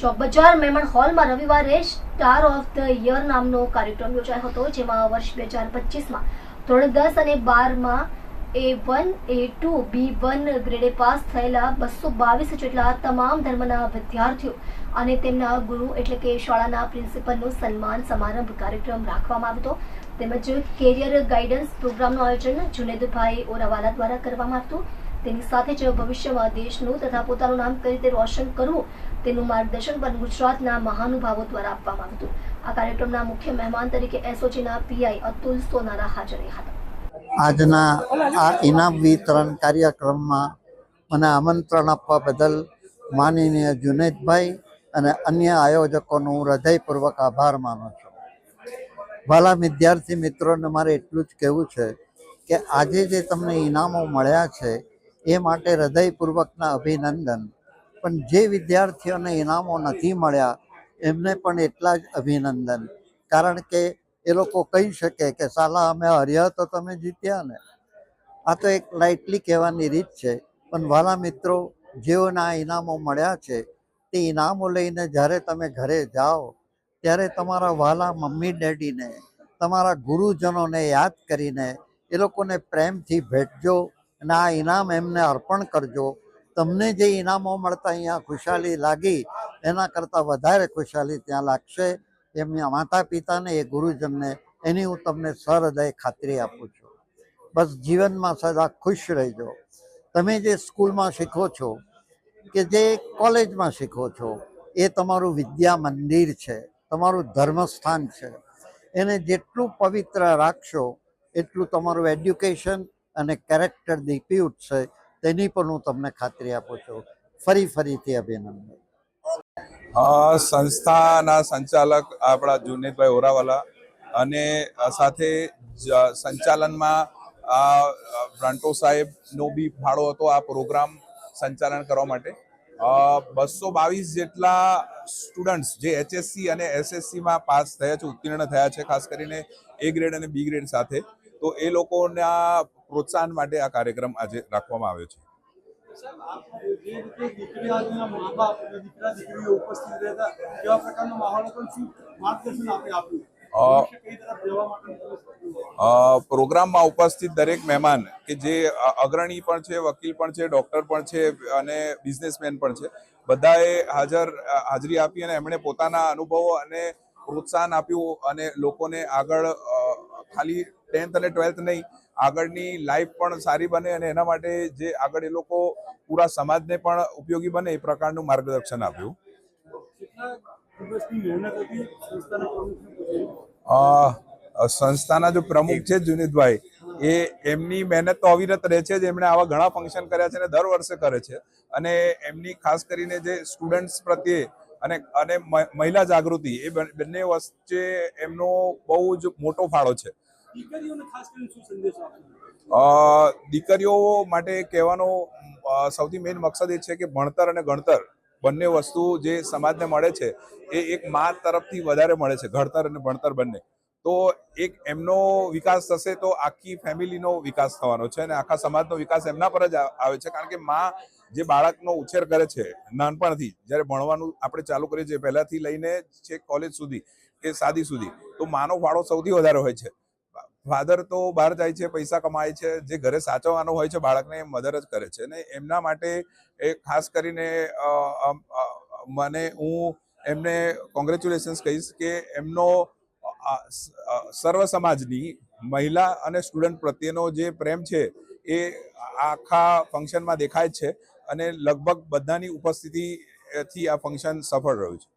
ચોક બજાર મેમણ હોલમાં રવિવારે સ્ટાર ઓફ ધ યર નામનો કાર્યક્રમ યોજાયો હતો, જેમાં વર્ષ બે હજાર પચીસમાં ધોરણ દસ અને બારમાં A one, A two, B one ગ્રેડે pass થયેલા બસો બાવીસ જેટલા તમામ ધર્મના વિદ્યાર્થીઓ અને તેમના ગુરુ એટલે કે શાળાના પ્રિન્સિપલનો સન્માન સમારંભ કાર્યક્રમ રાખવામાં આવ્યો હતો. તેમજ કેરિયર ગાઈડન્સ પ્રોગ્રામનું આયોજન જુનેદભાઈ ઓરાવાલા દ્વારા કરવામાં આવ્યું હતું. તેની સાથે જ ભવિષ્યમાં દેશનું તથા પોતાનું નામ કઈ રીતે રોશન કરવું, તેનું માર્ગદર્શન પણ ગુજરાતના મહાનુભાવો દ્વારા આપવામાં આવ્યું હતું. આ કાર્યક્રમના મુખ્ય મહેમાન તરીકે એસઓજીના પીઆઈ અતુલ સોનારા હાજર રહ્યા હતા. આજના આ ઇનામ વિતરણ કાર્યક્રમમાં મને આમંત્રણ આપવા બદલ માનનીય જુનેદભાઈ અને અન્ય આયોજકોનો હું હૃદયપૂર્વક આભાર માનું છું. વાલા વિદ્યાર્થી મિત્રોને મારે એટલું જ કહેવું છે કે આજે જે તમને ઇનામો મળ્યા છે એ માટે હૃદયપૂર્વકના અભિનંદન. પણ જે વિદ્યાર્થીઓને ઇનામો નથી મળ્યા, એમને પણ એટલા જ અભિનંદન. કારણ કે એ લોકો કહી શકે કે, સાલા, અમે હર્યા તો તમે જીત્યા ને. આ તો એક લાઇટલી કહેવાની રીત છે. પણ વાલા મિત્રો, જેઓને આ ઇનામો મળ્યા છે, તે ઇનામો લઈને જ્યારે તમે ઘરે જાઓ, ત્યારે તમારા વાલા મમ્મી, ડેડીને, તમારા ગુરુજનોને યાદ કરીને એ લોકોને પ્રેમથી ભેટજો અને આ ઇનામ એમને અર્પણ કરજો. તમને જે ઇનામો મળતા અહીંયા ખુશાલી લાગી, એના કરતાં વધારે ખુશાલી ત્યાં લાગશે. એમના માતા પિતાને, એ ગુરુજનને, એની હું તમને સહૃદય ખાતરી આપું છું. બસ જીવનમાં સદા ખુશ રહેજો. તમે જે સ્કૂલમાં શીખો છો કે જે કોલેજમાં શીખો છો, એ તમારું વિદ્યા મંદિર છે, તમારું ધર્મસ્થાન છે. એને જેટલું પવિત્ર રાખશો, એટલું તમારું એડ્યુકેશન અને કેરેક્ટર દીપી ઉઠશે તેની પણ હું તમને ખાતરી આપું છું. ફરી ફરીથી અભિનંદન. સંસ્થાના સંચાલક આપણા જુનેદભાઈ ઓરાવાલા અને સાથે સંચાલનમાં આ બ્રાન્ટો સાહેબનો બી ફાળો હતો આ પ્રોગ્રામ સંચાલન કરવા માટે. બસો બાવીસ જેટલા સ્ટુડન્ટ્સ જે એચએસસી અને એસએસસીમાં પાસ થયા છે, ઉત્તીર્ણ થયા છે, ખાસ કરીને એ ગ્રેડ અને બી ગ્રેડ સાથે. તો એ લોકોના પ્રોત્સાહન માટે આ કાર્યક્રમ આજે રાખવામાં આવ્યો છે. પ્રોગ્રામમાં ઉપસ્થિત દરેક મહેમાન કે જે અગ્રણી પણ છે વકીલ પણ છે ડોક્ટર પણ છે અને બિઝનેસમેન પણ છે બધાએ હાજર હાજરી આપી અને એમણે પોતાના અનુભવો અને પ્રોત્સાહન આપ્યું અને લોકોને આગળ ખાલી ટેન્થ અને ટ્વેલ્થ નહીં. આગળની લાઈફ પણ સારી બને અને એના માટે જે આગળ એ લોકો પૂરા સમાજને પણ ઉપયોગી બને એ પ્રકારનું માર્ગદર્શન આપ્યું. સંસ્થાના જો પ્રમુખ છે જુનીતભાઈ એ એમની મહેનત તો અવિરત રહે છે જ. એમણે આવા ઘણા ફંક્શન કર્યા છે અને દર વર્ષે કરે છે. અને એમની ખાસ કરીને જે સ્ટુડન્ટ્સ પ્રત્યે અને અને મહિલા જાગૃતિ, એ બંને વચ્ચે એમનો બહુ જ મોટો ફાળો છે. દીકરીઓને દીકરીઓ માટે કહેવાનો સૌથી મેઇન મકસદ એ છે કે ભણતર અને ગણતર બંને વસ્તુ જે સમાજને મળે છે, એ એક મા તરફથી વધારે મળે છે, ઘડતર અને ભણતર બંને. તો એક એમનો વિકાસ થશે તો આખી ફેમિલીનો વિકાસ થવાનો છે અને આખા સમાજનો વિકાસ એમના પર જ આવે છે. કારણ કે મા જે બાળકનો ઉછેર કરે છે, નાનપણથી, જ્યારે ભણવાનું આપણે ચાલુ કરીએ છીએ, પહેલાંથી લઈને છેક કોલેજ સુધી કે શાદી સુધી, તો માનો ફાળો સૌથી વધારે હોય છે. ફાધર તો બહાર જાય છે, પૈસા કમાય છે, જે ઘરે સાચવવાનો હોય છે, બાળકને મધર જ કરે છે. અને એમના માટે એ ખાસ કરીને મને હું એમને કોંગ્રેચ્યુલેશન્સ કહીશ કે એમનો સર્વ સમાજની મહિલા અને સ્ટુડન્ટ પ્રત્યેનો જે પ્રેમ છે એ આખા ફંક્શનમાં દેખાય છે અને લગભગ બધાની ઉપસ્થિતિથી આ ફંક્શન સફળ રહ્યું છે.